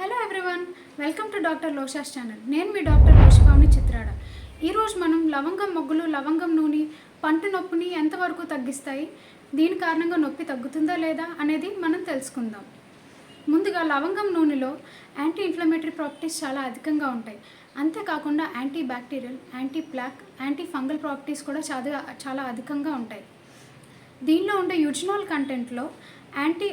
Hello everyone welcome to doctor Losha's channel. నేను మీ doctor లోషిపావని Chitrada. ఈరోజు మనం లవంగం మొగ్గులు లవంగం నూనె పంట నొప్పిని ఎంతవరకు తగ్గిస్తాయి దీని కారణంగా నొప్పి తగ్గుతుందా లేదా అనేది మనం తెలుసుకుందాం. ముందుగా లవంగం నూనెలో యాంటీ ఇన్ఫ్లమేటరీ ప్రాపర్టీస్ చాలా అధికంగా ఉంటాయి. అంతేకాకుండా antibacterial anti plaque antifungal properties కూడా చాలా చాలా అధికంగా ఉంటాయి. దీనిలో ఉండే యూజినాల్ కంటెంట్లో యాంటీ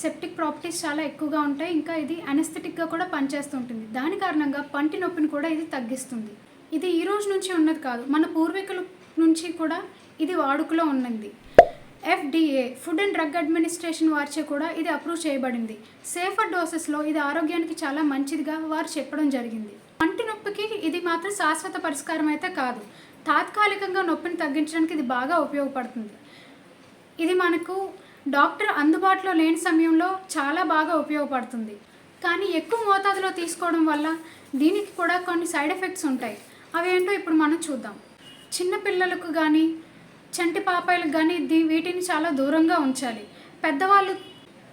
సెప్టిక్ ప్రాపర్టీస్ చాలా ఎక్కువగా ఉంటాయి. ఇంకా ఇది అనస్థెటిక్గా కూడా పనిచేస్తుంటుంది దాని కారణంగా పంటి నొప్పిని కూడా ఇది తగ్గిస్తుంది. ఇది ఈ రోజు నుంచి ఉన్నది కాదు. మన పూర్వీకుల నుంచి కూడా ఇది వాడుకలో ఉన్నది. FDA food and drug administration వారిచే కూడా ఇది అప్రూవ్ చేయబడింది. సేఫర్ డోసెస్లో ఇది ఆరోగ్యానికి చాలా మంచిదిగా వారు చెప్పడం జరిగింది. పంటి నొప్పికి ఇది మాత్రం శాశ్వత పరిష్కారం అయితే కాదు. తాత్కాలికంగా నొప్పిని తగ్గించడానికి ఇది బాగా ఉపయోగపడుతుంది. ఇది మనకు డాక్టర్ అందుబాటులో లేని సమయంలో చాలా బాగా ఉపయోగపడుతుంది. కానీ ఎక్కువ మోతాదులో తీసుకోవడం వల్ల దీనికి కూడా కొన్ని సైడ్ ఎఫెక్ట్స్ ఉంటాయి. అవి ఏంటో ఇప్పుడు మనం చూద్దాం. చిన్న పిల్లలకు కానీ చంటి పాపాయిలకు కానీ దీ వీటిని చాలా దూరంగా ఉంచాలి. పెద్దవాళ్ళు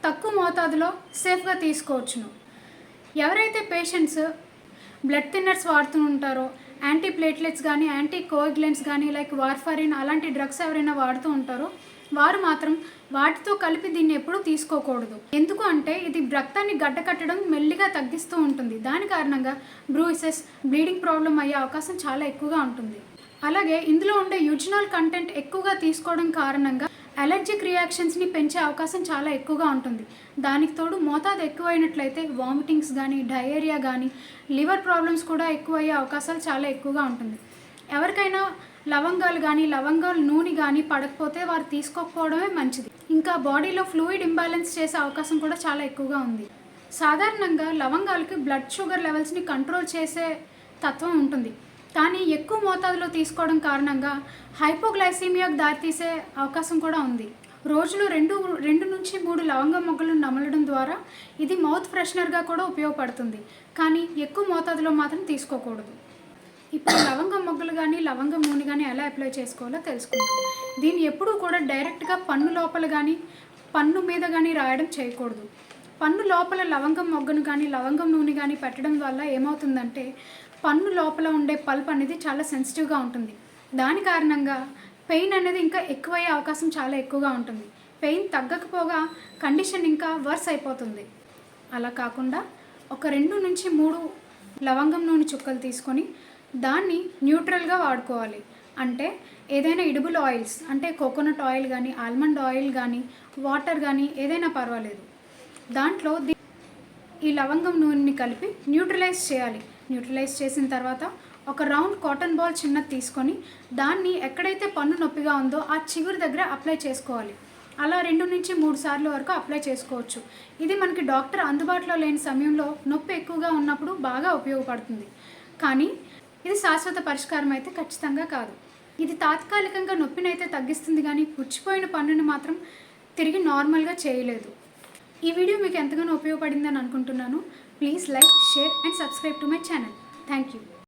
తక్కువ మోతాదులో సేఫ్గా తీసుకోవచ్చును. ఎవరైతే పేషెంట్స్ బ్లడ్ థిన్నర్స్ వాడుతూ ఉంటారో యాంటీ ప్లేట్లెట్స్ కానీ యాంటీ కోగ్లెంట్స్ కానీ లైక్ వార్ఫారిన్ అలాంటి డ్రగ్స్ ఎవరైనా వాడుతూ ఉంటారో వారు మాత్రం వాటితో కలిపి దీన్ని ఎప్పుడూ తీసుకోకూడదు. ఎందుకు అంటే ఇది రక్తాన్ని గడ్డకట్టడం మెల్లిగా తగ్గిస్తూ ఉంటుంది. దాని కారణంగా బ్రూయిసెస్ బ్లీడింగ్ ప్రాబ్లం అయ్యే అవకాశం చాలా ఎక్కువగా ఉంటుంది. అలాగే ఇందులో ఉండే యూజినాల్ కంటెంట్ ఎక్కువగా తీసుకోవడం కారణంగా అలర్జిక్ రియాక్షన్స్ని పెంచే అవకాశం చాలా ఎక్కువగా ఉంటుంది. దానికి తోడు మోతాదు ఎక్కువైనట్లయితే వామిటింగ్స్ కానీ డయేరియా కానీ లివర్ ప్రాబ్లమ్స్ కూడా ఎక్కువయ్యే అవకాశాలు చాలా ఎక్కువగా ఉంటుంది. ఎవరికైనా లవంగాలు కానీ లవంగాలు నూనె కానీ పడకపోతే వారు తీసుకోకపోవడమే మంచిది. ఇంకా బాడీలో ఫ్లూయిడ్ ఇంబ్యాలెన్స్ చేసే అవకాశం కూడా చాలా ఎక్కువగా ఉంది. సాధారణంగా లవంగాలకి బ్లడ్ షుగర్ లెవెల్స్ని కంట్రోల్ చేసే తత్వం ఉంటుంది. కానీ ఎక్కువ మోతాదులో తీసుకోవడం కారణంగా హైపోగ్లైసీమియాకు దారితీసే అవకాశం కూడా ఉంది. రోజులో రెండు రెండు నుంచి మూడు లవంగ మొగ్గలు నమలడం ద్వారా ఇది మౌత్ ఫ్రెషనర్గా కూడా ఉపయోగపడుతుంది. కానీ ఎక్కువ మోతాదులో మాత్రం తీసుకోకూడదు. ఇప్పుడు లవంగ మొగ్గలు కానీ లవంగం నూనె కానీ ఎలా అప్లై చేసుకోవాలో తెలుసుకుందాం. దీన్ని ఎప్పుడూ కూడా డైరెక్ట్గా పన్ను లోపల కానీ పన్ను మీద కానీ రాయడం చేయకూడదు. పన్ను లోపల లవంగం మొగ్గను కానీ లవంగం నూనె కానీ పెట్టడం వల్ల ఏమవుతుందంటే పన్ను లోపల ఉండే పల్ప్ అనేది చాలా సెన్సిటివ్గా ఉంటుంది. దాని కారణంగా పెయిన్ అనేది ఇంకా ఎక్కువయ్యే అవకాశం చాలా ఎక్కువగా ఉంటుంది. పెయిన్ తగ్గకపోగా కండిషన్ ఇంకా వర్స్ అయిపోతుంది. అలా కాకుండా ఒక రెండు నుంచి మూడు లవంగం నూనె చుక్కలు తీసుకొని దాన్ని న్యూట్రల్గా వాడుకోవాలి. అంటే ఏదైనా ఇడుబుల్ ఆయిల్స్ అంటే కోకోనట్ ఆయిల్ కానీ ఆల్మండ్ ఆయిల్ కానీ వాటర్ కానీ ఏదైనా పర్వాలేదు. దాంట్లో ఈ లవంగం నూనెని కలిపి న్యూట్రలైజ్ చేయాలి. న్యూట్రలైజ్ చేసిన తర్వాత ఒక రౌండ్ కాటన్ బాల్ చిన్నది తీసుకొని దాన్ని ఎక్కడైతే పన్ను నొప్పిగా ఉందో ఆ చిగురు దగ్గర అప్లై చేసుకోవాలి. అలా రెండు నుంచి మూడు సార్లు వరకు అప్లై చేసుకోవచ్చు. ఇది మనకి డాక్టర్ అందుబాటులో లేని సమయంలో నొప్పి ఎక్కువగా ఉన్నప్పుడు బాగా ఉపయోగపడుతుంది. కానీ ఇది శాశ్వత పరిష్కారం అయితే ఖచ్చితంగా కాదు. ఇది తాత్కాలికంగా నొప్పినైతే తగ్గిస్తుంది కానీ పుచ్చిపోయిన పన్నుని మాత్రం తిరిగి నార్మల్గా చేయలేదు. ఈ వీడియో మీకు ఎంతగానో ఉపయోగపడిందని అనుకుంటున్నాను. Please like share and subscribe to my channel. Thank you